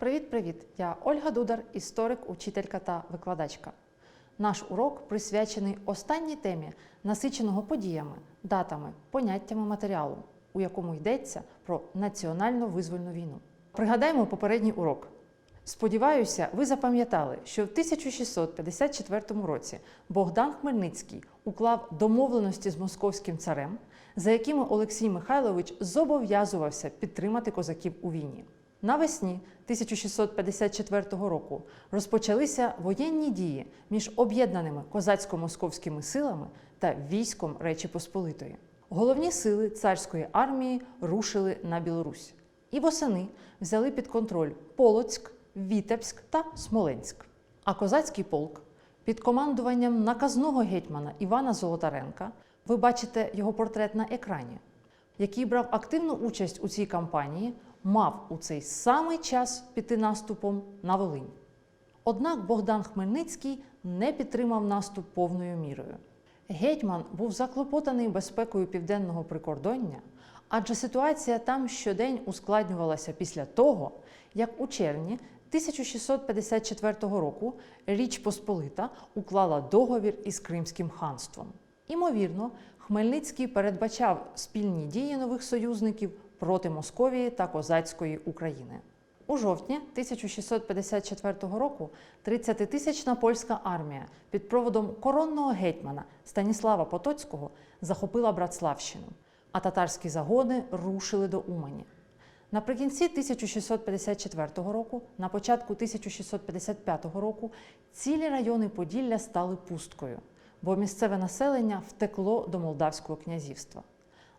Привіт-привіт! Я Ольга Дудар, історик, учителька та викладачка. Наш урок присвячений останній темі, насиченого подіями, датами, поняттями матеріалу, у якому йдеться про національно визвольну війну. Пригадаємо попередній урок. Сподіваюся, ви запам'ятали, що в 1654 році Богдан Хмельницький уклав домовленості з московським царем, за якими Олексій Михайлович зобов'язувався підтримати козаків у війні. Навесні 1654 року розпочалися воєнні дії між об'єднаними козацько-московськими силами та військом Речі Посполитої. Головні сили царської армії рушили на Білорусь і восени взяли під контроль Полоцьк, Вітебськ та Смоленськ. А козацький полк під командуванням наказного гетьмана Івана Золотаренка, ви бачите його портрет на екрані, який брав активну участь у цій кампанії, мав у цей самий час піти наступом на Волинь. Однак Богдан Хмельницький не підтримав наступ повною мірою. Гетьман був заклопотаний безпекою південного прикордоння, адже ситуація там щодень ускладнювалася після того, як у червні 1654 року Річ Посполита уклала договір із Кримським ханством. Імовірно, Хмельницький передбачав спільні дії нових союзників проти Московії та козацької України. У жовтні 1654 року 30-тисячна польська армія під проводом коронного гетьмана Станіслава Потоцького захопила Братславщину, а татарські загони рушили до Умані. Наприкінці 1654 року, на початку 1655 року, цілі райони Поділля стали пусткою, бо місцеве населення втекло до Молдавського князівства.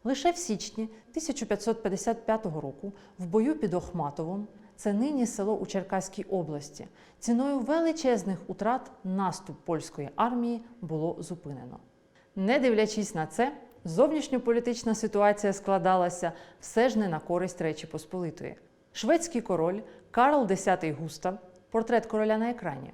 Лише в січні 1555 року в бою під Охматовом, це нині село у Черкаській області, ціною величезних утрат наступ польської армії було зупинено. Не дивлячись на це, зовнішньополітична ситуація складалася все ж не на користь Речі Посполитої. Шведський король Карл X Густав, портрет короля на екрані,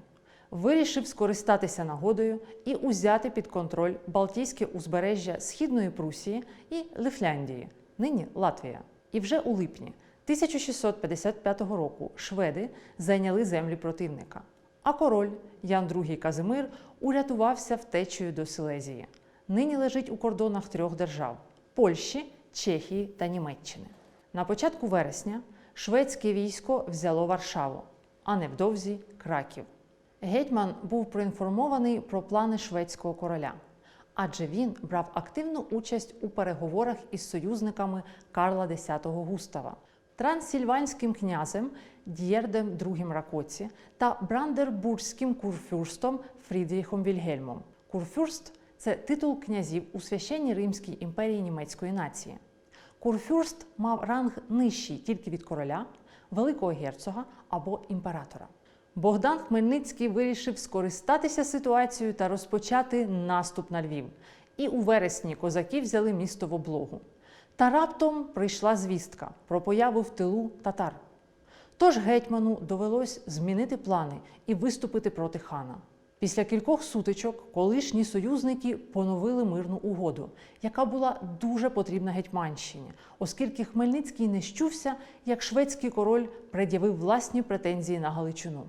вирішив скористатися нагодою і узяти під контроль Балтійське узбережжя Східної Прусії і Лифляндії, нині Латвія. І вже у липні 1655 року шведи зайняли землі противника. А король Ян II Казимир урятувався втечею до Силезії. Нині лежить у кордонах трьох держав Польщі, Чехії та Німеччини. На початку вересня шведське військо взяло Варшаву, а невдовзі Краків. Гетьман був проінформований про плани шведського короля, адже він брав активну участь у переговорах із союзниками Карла X Густава, трансильванським князем Д'єрдем II Ракоці та брандербурзьким курфюрстом Фрідріхом Вільгельмом. Курфюрст це титул князів у священній Римській імперії німецької нації. Курфюрст мав ранг нижчий тільки від короля, великого герцога або імператора. Богдан Хмельницький вирішив скористатися ситуацією та розпочати наступ на Львів. І у вересні козаки взяли місто в облогу. Та раптом прийшла звістка про появу в тилу татар. Тож гетьману довелось змінити плани і виступити проти хана. Після кількох сутичок колишні союзники поновили мирну угоду, яка була дуже потрібна Гетьманщині, оскільки Хмельницький не щувся, як шведський король пред'явив власні претензії на Галичину.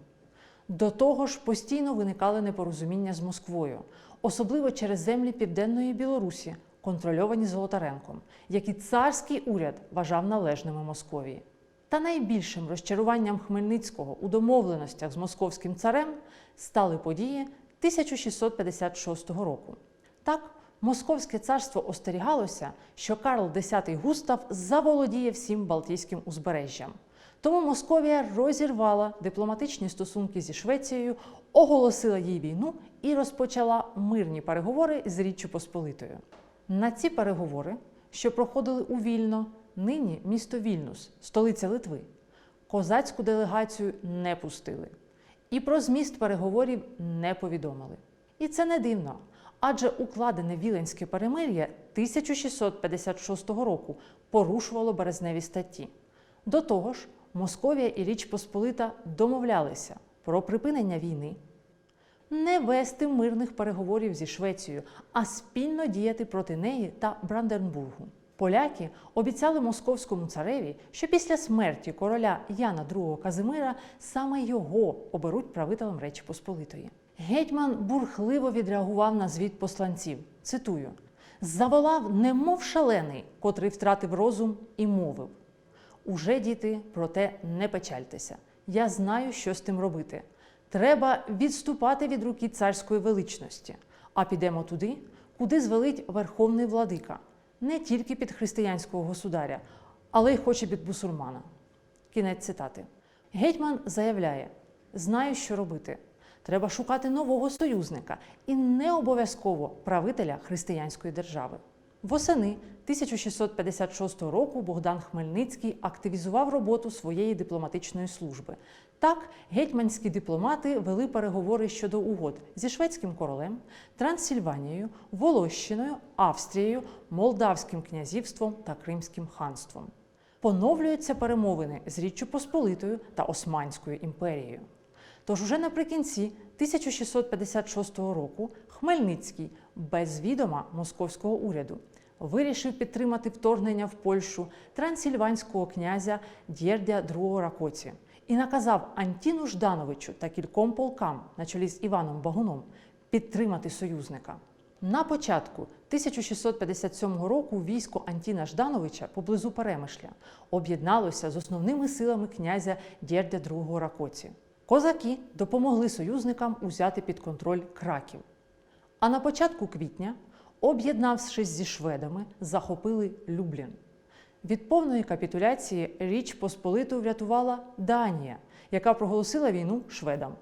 До того ж, постійно виникали непорозуміння з Москвою, особливо через землі Південної Білорусі, контрольовані Золотаренком, які царський уряд вважав належними Московії. Та найбільшим розчаруванням Хмельницького у домовленостях з московським царем стали події 1656 року. Так, Московське царство остерігалося, що Карл X Густав заволодіє всім Балтійським узбережжям. Тому Московія розірвала дипломатичні стосунки зі Швецією, оголосила їй війну і розпочала мирні переговори з Річчю Посполитою. На ці переговори, що проходили у Вільно, нині місто Вільнюс, столиця Литви, козацьку делегацію не пустили. І про зміст переговорів не повідомили. І це не дивно, адже укладене Віленське перемир'я 1656 року порушувало березневі статті. До того ж, Московія і Річ Посполита домовлялися про припинення війни, не вести мирних переговорів зі Швецією, а спільно діяти проти неї та Бранденбургу. Поляки обіцяли московському цареві, що після смерті короля Яна II Казимира саме його оберуть правителем Речі Посполитої. Гетьман бурхливо відреагував на звіт посланців. Цитую: заволав, немов шалений, котрий втратив розум і мовив. Уже діти, проте не печальтеся. Я знаю, що з тим робити. Треба відступати від руки царської величності, а підемо туди, куди звелить верховний владика, не тільки під християнського государя, але й хоче під бусурмана. Кінець цитати. Гетьман заявляє: знаю, що робити. Треба шукати нового союзника і не обов'язково правителя християнської держави. Восени 1656 року Богдан Хмельницький активізував роботу своєї дипломатичної служби. Так, гетьманські дипломати вели переговори щодо угод зі шведським королем, Трансильванією, Волощиною, Австрією, Молдавським князівством та Кримським ханством. Поновлюються перемовини з Річчю Посполитою та Османською імперією. Тож уже наприкінці 1656 року Хмельницький без відома московського уряду вирішив підтримати вторгнення в Польщу трансильванського князя Дєрдя II Ракоці і наказав Антіну Ждановичу та кільком полкам на чолі з Іваном Багуном підтримати союзника. На початку 1657 року військо Антіна Ждановича поблизу Перемишля об'єдналося з основними силами князя Дєрдя II Ракоці. Козаки допомогли союзникам узяти під контроль Краків. А на початку квітня, об'єднавшись зі шведами, захопили Люблін. Від повної капітуляції Річ Посполиту врятувала Данія, яка проголосила війну шведам.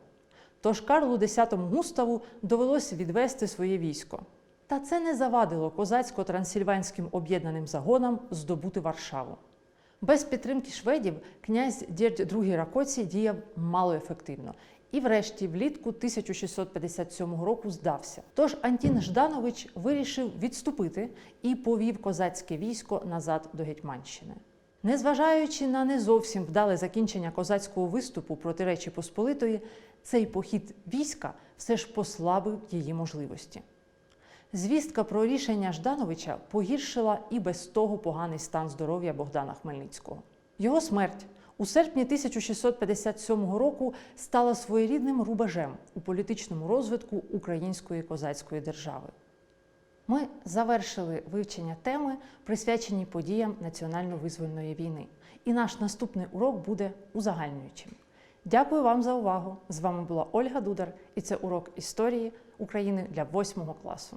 Тож Карлу X Густаву довелось відвести своє військо. Та це не завадило козацько-трансильванським об'єднаним загонам здобути Варшаву. Без підтримки шведів князь Дєрдь II Ракоці діяв малоефективно і, врешті, влітку 1657 року здався. Тож Антін Жданович вирішив відступити і повів козацьке військо назад до Гетьманщини. Незважаючи на не зовсім вдале закінчення козацького виступу проти Речі Посполитої, цей похід війська все ж послабив її можливості. Звістка про рішення Ждановича погіршила і без того поганий стан здоров'я Богдана Хмельницького. Його смерть у серпні 1657 року стала своєрідним рубежем у політичному розвитку української козацької держави. Ми завершили вивчення теми, присвячені подіям національно-визвольної війни. І наш наступний урок буде узагальнюючим. Дякую вам за увагу! З вами була Ольга Дудар, і це урок історії України для 8 класу.